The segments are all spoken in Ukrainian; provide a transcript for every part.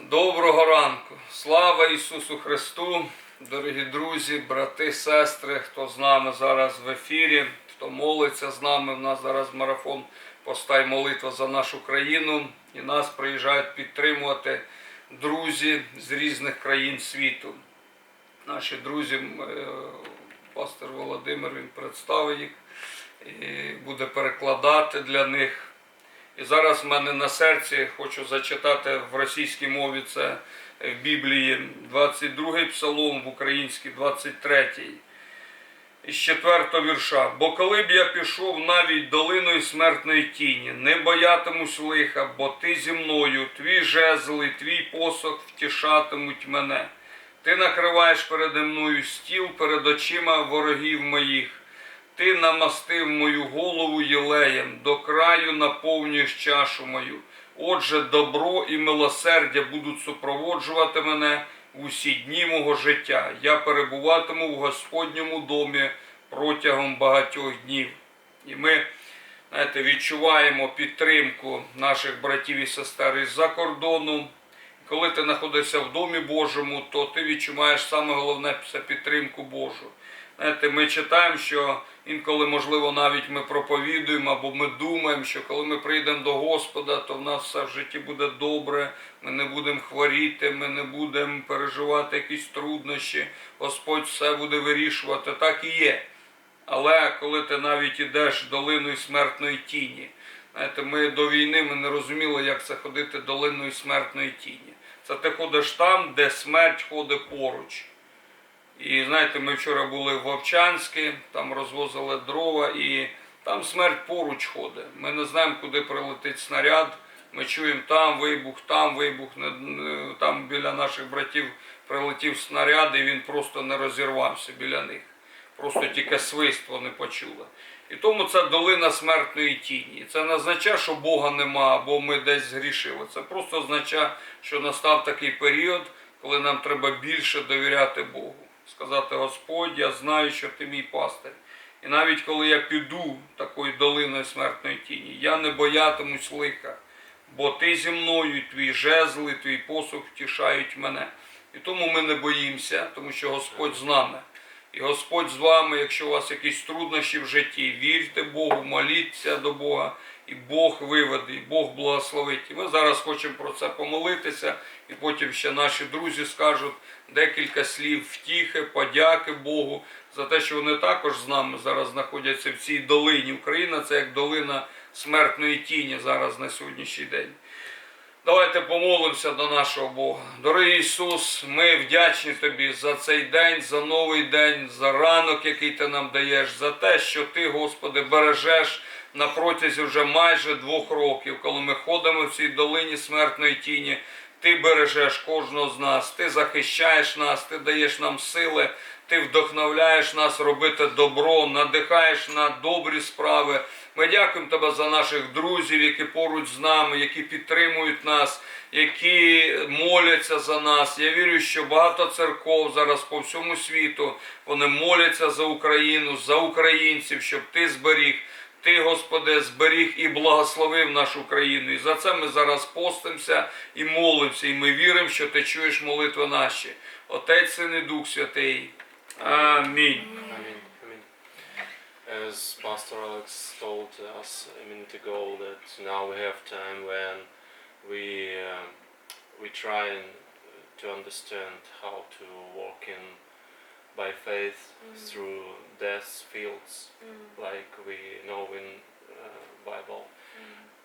Доброго ранку! Слава Ісусу Христу! Дорогі друзі, брати, сестри, хто з нами зараз в ефірі, хто молиться з нами. У нас зараз марафон Постай молитва за нашу країну. І нас приїжджають підтримувати друзі з різних країн світу. Наші друзі, е, пастор Володимир, він представить їх і буде перекладати для них. І зараз в мене на серці хочу зачитати в російській мові це в Біблії 22 псалом, в українській 23. Із 4 вірша. Бо коли б я пішов навіть долиною смертної тіні, не боятимусь лиха, бо ти зі мною, твій жезл і твій посох втішатимуть мене. Ти накриваєш переді мною стіл перед очима ворогів моїх. Ти намастив мою голову єлеєм, до краю наповнюєш чашу мою. Отже, добро і милосердя будуть супроводжувати мене в усі дні мого життя. Я перебуватиму в Господньому домі протягом багатьох днів. І ми знаєте, відчуваємо підтримку наших братів і сестер із-за кордону. Коли ти знаходишся в домі Божому, то ти відчуваєш саме головне це підтримку Божу. Знаєте, ми читаємо, що інколи, можливо, навіть ми проповідуємо або ми думаємо, що коли ми прийдемо до Господа, то в нас все в житті буде добре, ми не будемо хворіти, ми не будемо переживати якісь труднощі, Господь все буде вирішувати. Так і є. Але коли ти навіть ідеш долиною смертної тіні, знаєте, ми до війни ми не розуміли, як це ходити долиною смертної тіні. Це ти ходиш там, де смерть ходить поруч. І знаєте, ми вчора були в Вовчанську, там розвозили дрова, і там смерть поруч ходить. Ми не знаємо, куди прилетить снаряд. Ми чуємо там вибух, там вибух, там біля наших братів прилетів снаряд, і він просто не розірвався біля них. Просто тільки свист вони почули. І тому це долина смертної тіні. Це не означає, що Бога нема, або ми десь згрішили. Це просто означає, що настав такий період, коли нам треба більше довіряти Богу. Сказати, Господь, я знаю, що ти мій пастир. І навіть коли я піду такою долиною смертної тіні, я не боятимусь лиха, бо ти зі мною, твій жезл, і твій посух втішають мене. І тому ми не боїмося, тому що Господь з нами. І Господь з вами, якщо у вас якісь труднощі в житті, вірте Богу, моліться до Бога, і Бог виведе, і Бог благословить. І ми зараз хочемо про це помолитися, і потім ще наші друзі скажуть декілька слів втіхи, подяки Богу за те, що вони також з нами зараз знаходяться в цій долині. Україна це як долина смертної тіні зараз на сьогоднішній день. Давайте помолимося до нашого Бога. Дорогий Ісус, ми вдячні Тобі за цей день, за новий день, за ранок, який Ти нам даєш, за те, що Ти, Господи, бережеш на протязі вже майже двох років, коли ми ходимо в цій долині смертної тіні. Ти бережеш кожного з нас, ти захищаєш нас, ти даєш нам сили, ти вдохновляєш нас робити добро, надихаєш на добрі справи. Ми дякуємо тебе за наших друзів, які поруч з нами, які підтримують нас, які моляться за нас. Я вірю, що багато церков зараз по всьому світу вони моляться за Україну, за українців, щоб ти зберіг. Ти, Господи, зберіг і благословив нашу країну. І за це ми зараз постимося і молимося. І ми віримо, що ти чуєш молитви наші. Отець, Син і Дух Святий. Амінь. As Pastor Alex told us a minute ago, that now we have time when we um we try to understand how to walk in by faith through death fields, like we know in uh, Bible.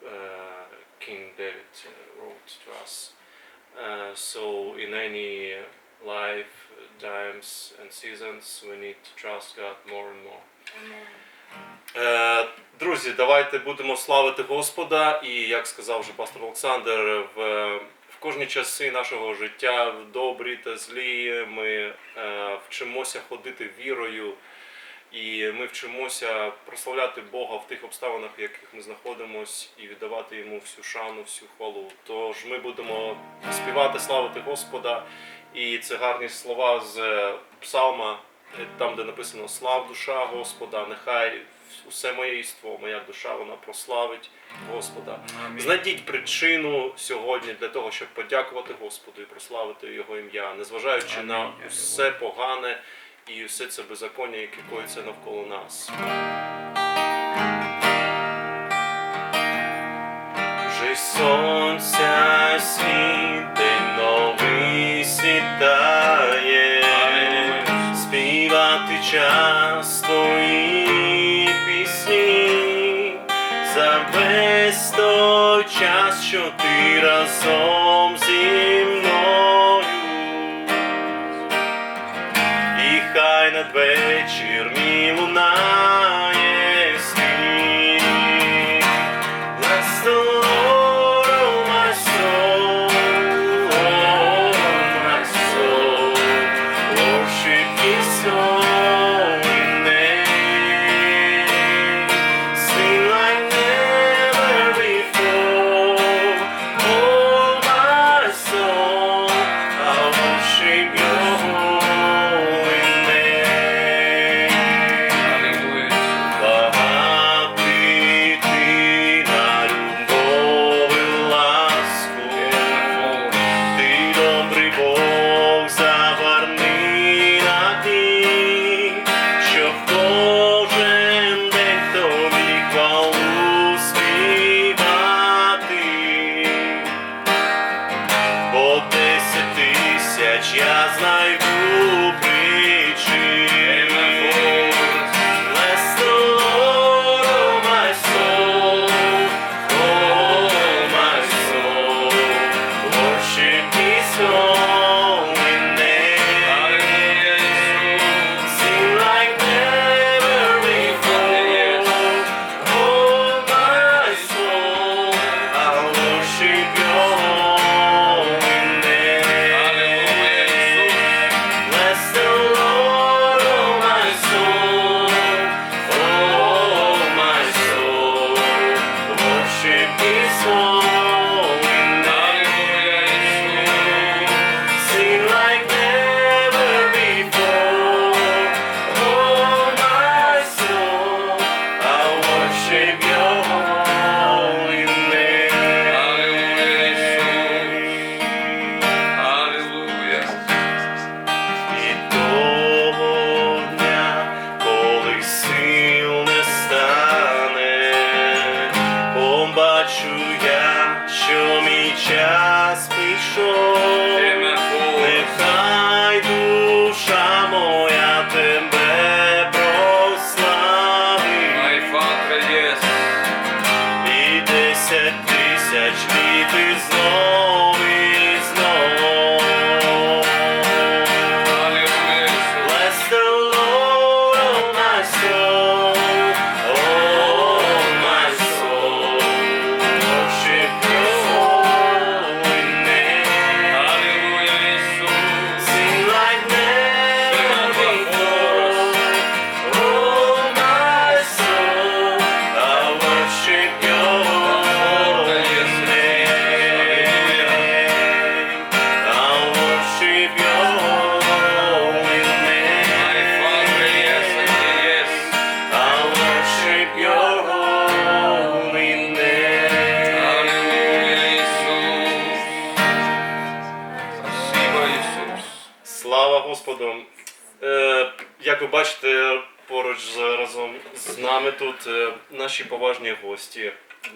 Uh, King David uh, wrote to us. Uh, so in any life times and seasons, we need to trust God more and more. Е, Друзі, давайте будемо славити Господа. І як сказав вже пастор Олександр, в, в Кожні часи нашого життя, добрі та злі, ми е, вчимося ходити вірою, і ми вчимося прославляти Бога в тих обставинах, в яких ми знаходимося, і віддавати йому всю шану, всю хвалу. Тож ми будемо співати, славити Господа. І це гарні слова з е, псалма, там, де написано Слав душа Господа, нехай усе моє єство, моя душа, вона прославить Господа. Амінь. Знайдіть причину сьогодні для того, щоб подякувати Господу і прославити Його ім'я, незважаючи Амінь. на все погане і все це беззаконня, яке коїться навколо нас. Вже сонця світ,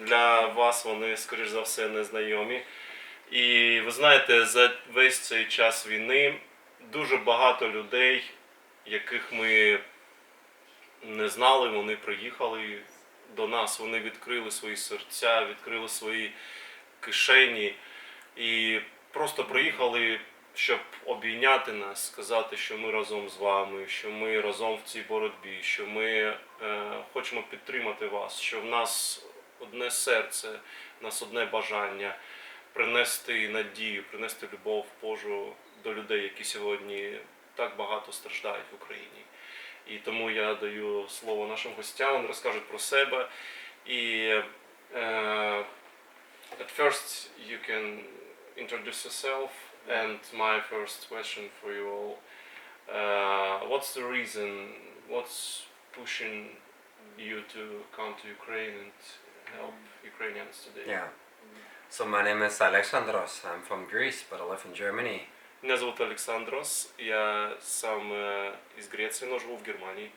Для вас вони, скоріш за все, незнайомі. І ви знаєте, за весь цей час війни дуже багато людей, яких ми не знали, вони приїхали до нас, вони відкрили свої серця, відкрили свої кишені і просто приїхали, щоб обійняти нас, сказати, що ми разом з вами, що ми разом в цій боротьбі, що ми е, хочемо підтримати вас, що в нас одне серце, нас одне бажання принести надію, принести любов Божу до людей, які сьогодні так багато страждають в Україні. І тому я даю слово нашим гостям, вони розкажуть про себе. І е, at first you can introduce yourself and my first question for you all. Uh, what's the reason, what's pushing you to come to Ukraine and help Ukrainians today. Yeah. So my name is Alexandros. I'm from Greece, but I live in Germany. Мене звуть Олександрос, я сам е, із Греції, но живу в Германії.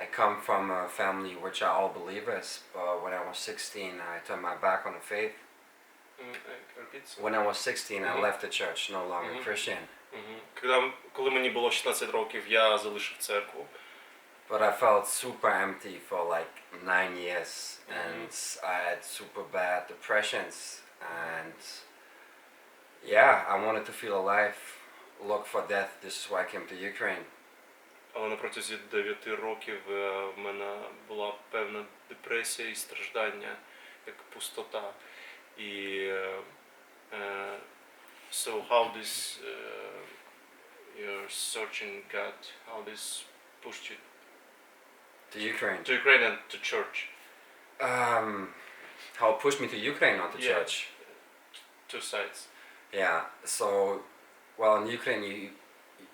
I come from a family which are all believers, but when I was 16, I turned my back on the faith. М, е, repeat, sorry. When I was 16, I Mhm. left the church, no longer Mhm. Christian. Мгм. Коли, коли мені було 16 років, я залишив церкву. But I felt super empty for like nine years, and I had super bad depressions. And yeah, I wanted to feel alive, look for death. This is why I came to Ukraine. Але на протязі 9 років е, в мене була певна депресія і страждання, як пустота. І е, е, so how this uh, your searching God, how this pushed you to Ukraine. To Ukraine and to church. Um, how pushed me to Ukraine, not to yeah. church. Two sides. Yeah. So, well, in Ukraine, you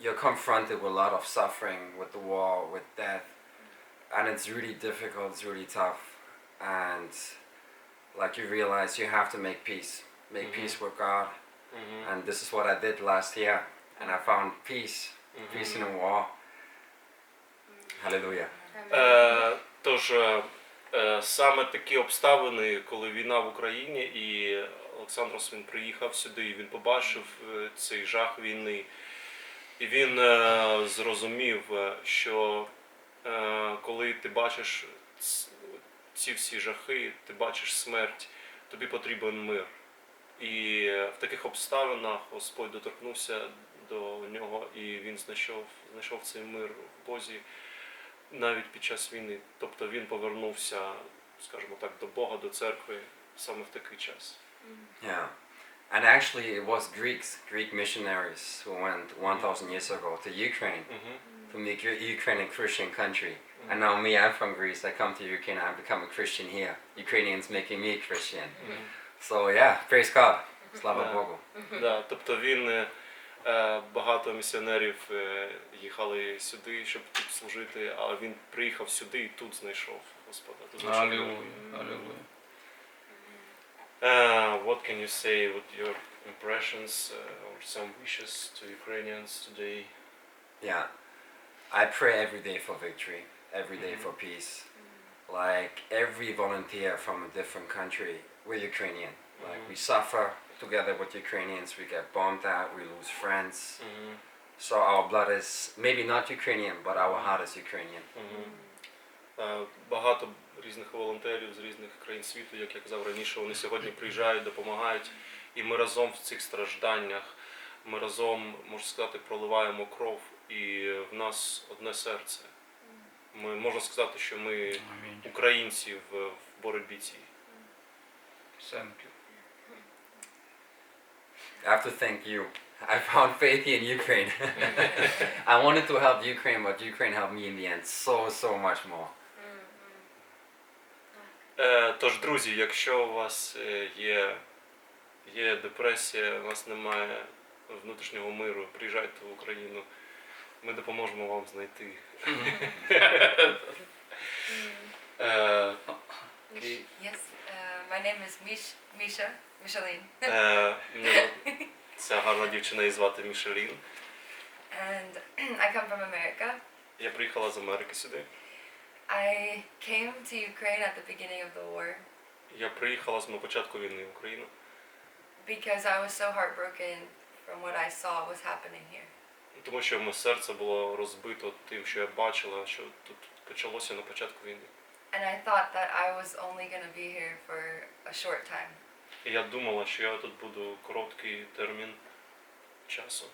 you're confronted with a lot of suffering, with the war, with death, and it's really difficult. It's really tough, and like you realize you have to make peace, make mm-hmm. peace with God, mm-hmm. and this is what I did last year, and I found peace, mm-hmm. peace in the war. Hallelujah. Е, тож е, е, саме такі обставини, коли війна в Україні, і Олександрос він приїхав сюди, і він побачив е, цей жах війни. І він е, зрозумів, е, що е, коли ти бачиш ці всі жахи, ти бачиш смерть, тобі потрібен мир. І в таких обставинах Господь доторкнувся до нього, і він знайшов, знайшов цей мир в Бозі навіть під час війни. Тобто він повернувся, скажімо так, до Бога, до церкви саме в такий час. Yeah. And actually, it was Greeks, Greek missionaries who went 1,000 years ago to Ukraine to make U- Ukraine a Christian country. And now me, I'm from Greece. I come to Ukraine. I become a Christian here. Ukrainians making me a Christian. So yeah, praise God. Slava Yeah. Bogu. Да, тобто він е, е, багато місіонерів е, їхали сюди, щоб тут служити, а він приїхав сюди і тут знайшов Господа. Тут знайшов Бога. Алілуя, алілуя. Uh, what can you say with your impressions uh, or some wishes to Ukrainians today? Yeah. I pray every day for victory, every day Mhm. for peace. Like every volunteer from a different country, we're Ukrainian. Like we suffer together with Ukrainians. We get bombed out. We lose friends. So our blood is maybe not Ukrainian, but our heart is Ukrainian. Мгм. Е, Багато різних волонтерів з різних країн світу, як я казав раніше, вони сьогодні приїжджають, допомагають, і ми разом в цих стражданнях, ми разом, можна сказати, проливаємо кров, і в нас одне серце. Ми можна сказати, що ми українці в боротьбі цій. Thank you. I have to thank you. I found faith in Ukraine. I wanted to help Ukraine, but Ukraine helped me in the end so, so much more. Е, Тож, друзі, якщо у вас е, є, є депресія, у вас немає внутрішнього миру, приїжджайте в Україну. Ми допоможемо вам знайти. Е, окей. Yes, uh, my name is Mish, Misha, Micheline, Е, мене Ця гарна дівчина її звати Мішелін. and I come from America. Я приїхала з Америки сюди. I came to Ukraine at the beginning of the war Я приїхала з на початку війни в Україну, because I was so heartbroken from what I saw was happening here. тому що моє серце було розбито тим, що я бачила, що тут почалося на початку війни. And I thought that I was only going to be here for a short time. І я думала, що я тут буду короткий термін часу.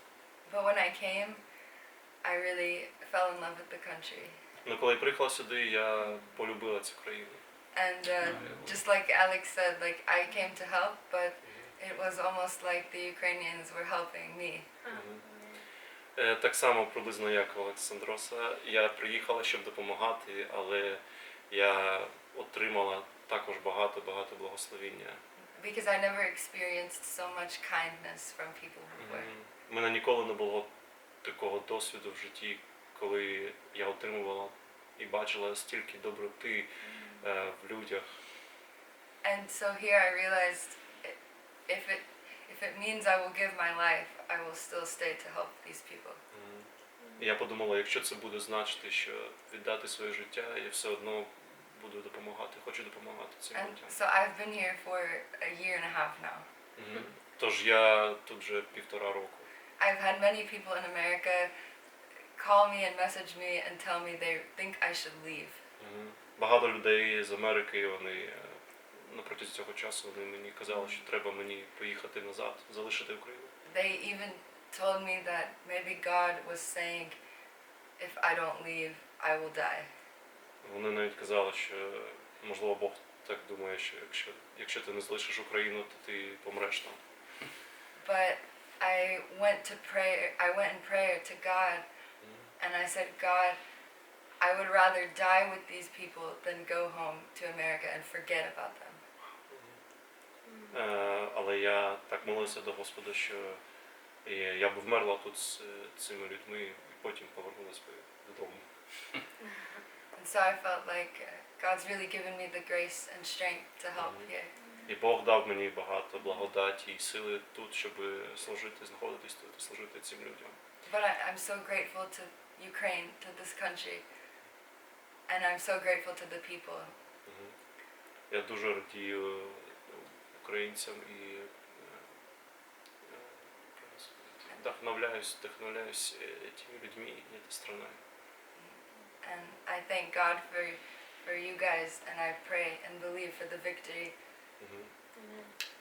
But when I came, I really fell in love with the country. Ну, коли я приїхала сюди, я полюбила цю країну. And uh, just like Alex said, like I came to help, but it was almost like the Ukrainians were helping me. Мгм. Е, Так само приблизно як у Олександроса. Я приїхала, щоб допомагати, але я отримала також багато-багато благословіння. Because I never experienced so much kindness from people before. У мене ніколи не було такого досвіду в житті, коли я отримувала і бачила стільки доброти е, в людях. And so here I realized if it if it means I will give my life, I will still stay to help these people. І я подумала, якщо це буде значити, що віддати своє життя, я все одно буду допомагати, хочу допомагати цим людям. so I've been here for a year and a half now. Мгм. Тож я тут вже півтора року. I've had many people in America call me and message me and tell me they think I should leave. Мгм. Багато людей з Америки, вони е, на протязі цього часу вони мені казали, що треба мені поїхати назад, залишити Україну. They even told me that maybe God was saying, if I don't leave, I will die. Вони навіть казали, що можливо Бог так думає, що якщо, якщо ти не залишиш Україну, то ти помреш там. But I went to prayer, I went in prayer to God and I said, God, I would rather die with these people than go home to America and forget about them. Е, але я так молився до Господа, що е, я б вмерла тут з е, цими людьми і потім повернулася би додому. And so I felt like uh, God's really given me the grace and strength to help here. І Бог дав мені багато благодаті і сили тут, щоб служити, знаходитись тут служити цим людям. But I, I'm so grateful to Ukraine, to this country, and I'm so grateful to the people. Я дуже радію українцям і е, е, вдохновляюсь, вдохновляюсь е, тими людьми і цією страною. And I thank God for, for you guys, and I pray and believe for the victory.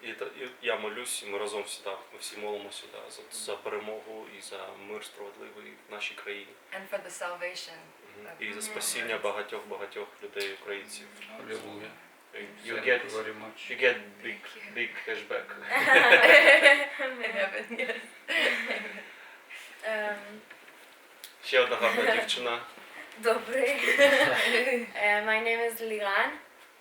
І, я молюсь, і ми разом всі так, ми всі молимося за, за перемогу і за мир справедливий в нашій країні. and for the salvation. І за спасіння багатьох багатьох людей, українців. Алілуя. You get, you very much. you get big, big cashback. In heaven, yes. Um, Ще одна гарна дівчина. Добрий. uh, my name is Liran,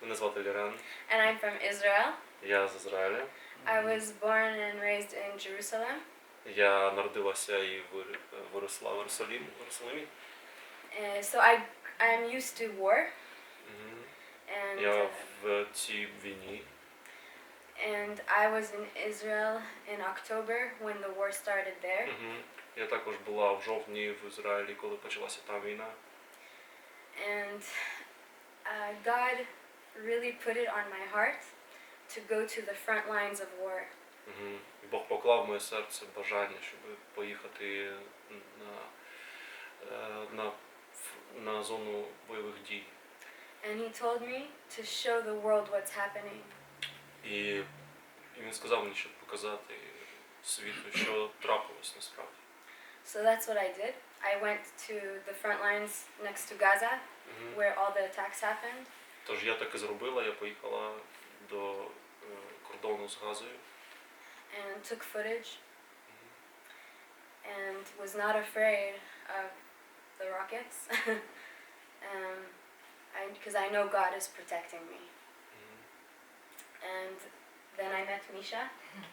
Мене звати Ліран. and I'm from Israel. Я з Ізраїля. I was born and raised in Jerusalem, Я народилася і вир- виросла в Єрусалім, в Єрусалимі. uh, so I I'm used to war, Мгм. and Я uh, в цій війні. and I was in Israel in October when the war started there, Мгм. Я також була в жовтні в Ізраїлі, коли почалася там війна. and uh, God really put it on my heart to go to the front lines of war. І Бог поклав в моє серце бажання, щоб поїхати на, е, на, на зону бойових дій. And He told me to show the world what's happening. І, і він сказав мені, щоб показати світу, що трапилось насправді. So that's what I did. I went to the front lines next to Gaza, Мгм. where all the attacks happened, Тож я так і зробила, я поїхала до е, кордону з Газою. and took footage, and was not afraid of the rockets, um, because I know God is protecting me. Мгм. And then I met Misha,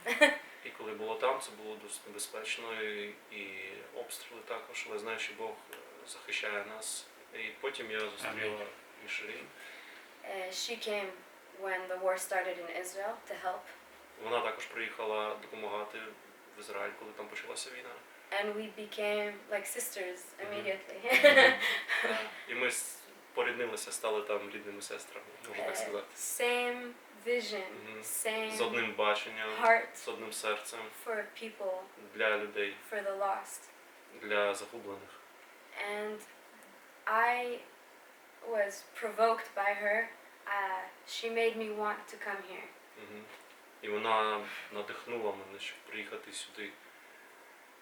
І коли було там, це було досить небезпечно, і, і обстріли також, але знаю, що Бог е, захищає нас. І потім я зустріла Мішелін. She came when the war started in Israel to help, Вона також приїхала допомагати в Ізраїль, коли там почалася війна. and we became like sisters immediately. І ми поріднилися, стали там рідними сестрами, можна так Uh, сказати. same vision, Мгм. З same одним баченням, heart з одним серцем for people, для людей, for the lost. для загублених. And I was provoked by her. Uh, she made me want to come here. І вона надихнула мене, щоб приїхати сюди.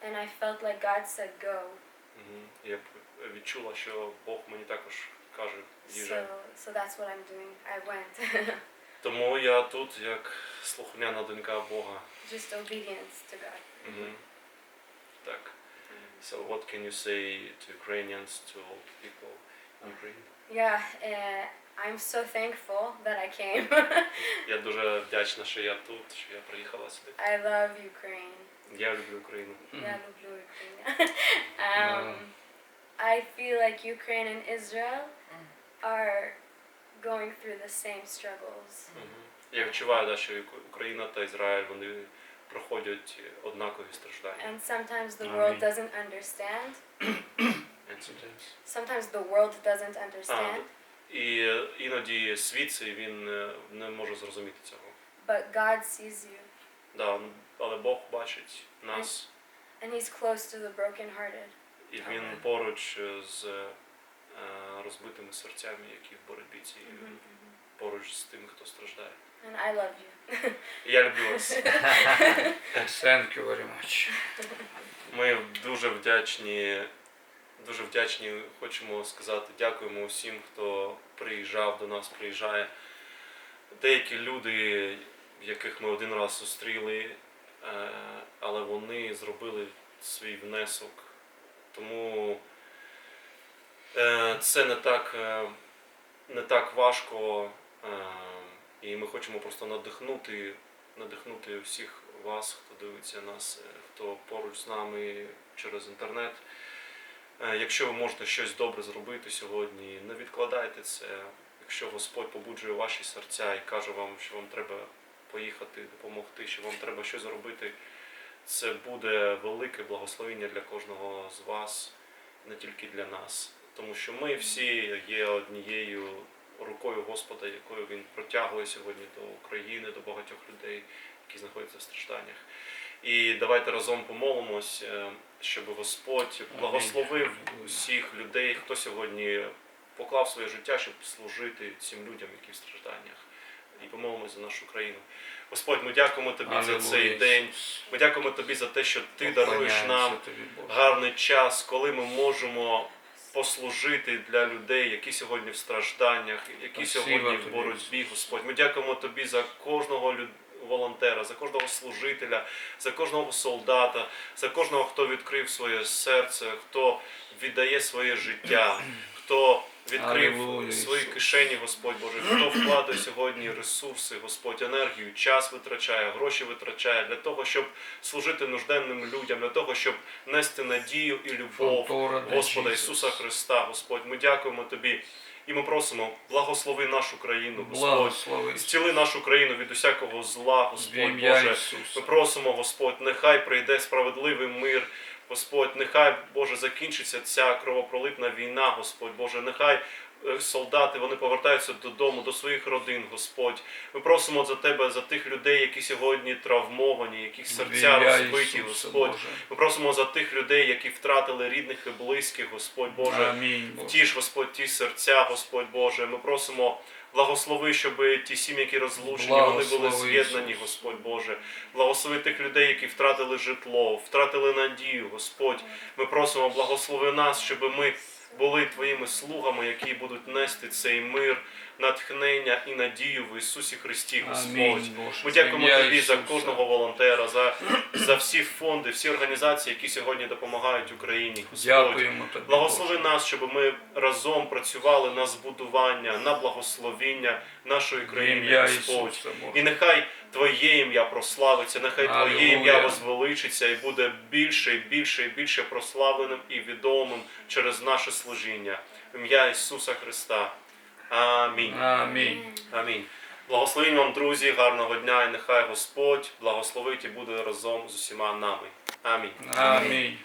And I felt like God said go. Я відчула, що Бог мені також каже, So, їжджай. so that's what I'm doing. I went. Тому я тут як слухняна донька Бога. Just obedience to God. Мгм. Так. So what can you say to Ukrainians, to all people in Ukraine? Yeah, uh, I'm so thankful that I came. Я дуже вдячна, що я тут, що я приїхала сюди. I love Ukraine. Я люблю Україну. Yeah, люблю Ukraine. um, I feel like Ukraine and Israel are going through the same struggles. Мгм. Я відчуваю, да, що і Україна та Ізраїль вони проходять однакові страждання. And sometimes the world Amen. doesn't understand. And sometimes Sometimes the world doesn't understand. І е, іноді світ цей він е, не може зрозуміти цього. But God sees you. Да, але Бог бачить нас, And He's close to the brokenhearted. і він Амен. поруч з е, розбитими серцями, які в боротьбі цією, поруч з тим, хто страждає. And I love you. Я люблю вас. Thank you very much. Ми дуже вдячні, дуже вдячні, хочемо сказати, дякуємо усім, хто приїжджав до нас, приїжджає. Деякі люди, яких ми один раз зустріли, е, але вони зробили свій внесок. Тому е, це не так, е, не так важко. е, І ми хочемо просто надихнути, надихнути всіх вас, хто дивиться нас, е, хто поруч з нами через інтернет. Якщо ви можете щось добре зробити сьогодні, не відкладайте це. Якщо Господь побуджує ваші серця і каже вам, що вам треба поїхати, допомогти, що вам треба щось зробити, це буде велике благословення для кожного з вас, не тільки для нас. Тому що ми всі є однією рукою Господа, якою Він протягує сьогодні до України, до багатьох людей, які знаходяться в стражданнях. І давайте разом помолимось, е, щоб Господь благословив усіх людей, хто сьогодні поклав своє життя, щоб служити цим людям, які в стражданнях. І помолимось за нашу країну. Господь, ми дякуємо тобі за цей день. Ми дякуємо тобі за те, що ти даруєш нам гарний час, коли ми можемо послужити для людей, які сьогодні в стражданнях, які Спасибо сьогодні в боротьбі, Господь. Ми дякуємо тобі за кожного люд- волонтера, за кожного служителя, за кожного солдата, за кожного, хто відкрив своє серце, хто віддає своє життя, хто відкрив Алілуя, свої Ісус. кишені, Господь Боже, хто вкладає сьогодні ресурси, Господь, енергію, час витрачає, гроші витрачає для того, щоб служити нужденним людям, для того, щоб нести надію і любов Фонтора де Господа. Ісуса Христа, Господь. Ми дякуємо Тобі і ми просимо, благослови нашу країну, Господь. Благослови. Зціли нашу країну від усякого зла, В Господь ім'я Боже. Ми просимо, Господь, нехай прийде справедливий мир. Господь, нехай Боже закінчиться ця кровопролитна війна, Господь Боже, нехай е, солдати вони повертаються додому, до своїх родин, Господь. Ми просимо за тебе, за тих людей, які сьогодні травмовані, яких серця розбиті, Господь. Боже. Ми просимо за тих людей, які втратили рідних і близьких, Господь Боже. Амінь, Боже. Втіш, Господь, ті серця, Господь Боже. Ми просимо, благослови, щоб ті сім'ї, які розлучені, вони були з'єднані, Господь Боже. Благослови тих людей, які втратили житло, втратили надію, Господь. Ми просимо, благослови нас, щоб ми були Твоїми слугами, які будуть нести цей мир, натхнення і надію в Ісусі Христі, Господь. Ми дякуємо тобі за кожного волонтера, за, за всі фонди, всі організації, які сьогодні допомагають Україні. Господь. Благослови нас, щоб ми разом працювали на збудування, на благословіння нашої країни, Господь. І нехай Твоє ім'я прославиться, нехай Твоє Алілуя. ім'я возвеличиться і буде більше і більше і більше прославленим і відомим через наше служіння. В ім'я Ісуса Христа. Амінь. Амінь. Амінь. Благословінь вам, друзі, гарного дня, і нехай Господь благословить і буде разом з усіма нами. Амінь. Амінь.